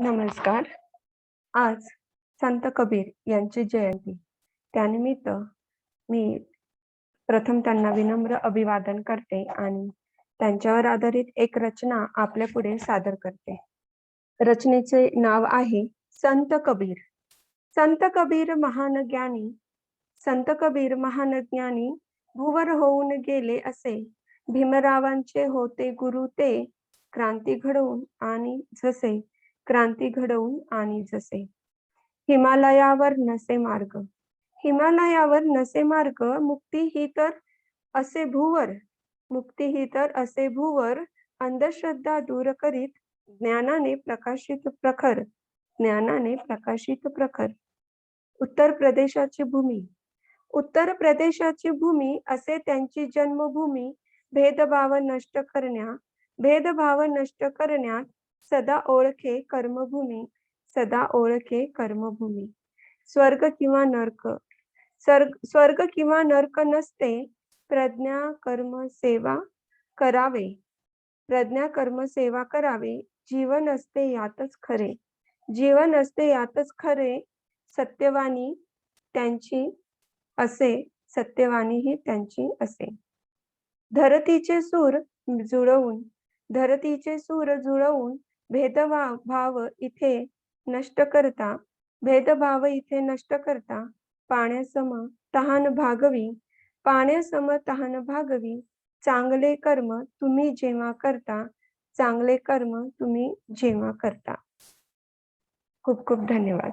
नमस्कार. आज संत कबीर यांची जयंती. त्यानिमित्त मी प्रथम त्यांना विनम्र अभिवादन करते आणि त्यांच्यावर आधारित एक रचना आपल्या पुढे सादर करते. रचनेचे नाव आहे संत कबीर. संत कबीर महान ज्ञानी, संत कबीर महान ज्ञानी, भुवर होऊन गेले असे. भीमरावांचे होते गुरु ते, क्रांती घडवून आणि जसे क्रांती घडवून आणि जसे. हिमालयावर नसे मार्ग. हिमालयावर नसे मार्ग मुक्ती ही तर असे भूवर. मुक्ती ही तर असे भूवर अंधश्रद्धा दूर करीत ज्ञानाने प्रकाशित प्रखर. ज्ञानाने प्रकाशित प्रखर. उत्तर प्रदेशाची भूमी. उत्तर प्रदेशाची भूमी असे त्यांची जन्मभूमी. भेदभाव नष्ट करण्या भेदभाव नष्ट करण्यात सदा ओळखे कर्मभूमी सदा ओळखे कर्मभूमी. स्वर्ग किंवा नर्क स्वर्ग स्वर्ग किंवा नर्क नसते प्रज्ञा कर्म सेवा करावे. प्रज्ञा कर्म सेवा करावे. जीवन असते यातच खरे. जीवन असते यातच खरे सत्यवाणी त्यांची असे सत्यवाणी ही त्यांची असे. धरतीचे सूर जुळवून धरतीचे सूर जुळवून भेदभाव भाव इथे नष्ट करता भेदभाव इथे नष्ट करता पाण्यासम तहान भागवी पाण्यासम तहान भागवी चांगले कर्म तुम्ही जेव्हा करता चांगले कर्म तुम्ही जेव्हा करता. खूप खूप धन्यवाद.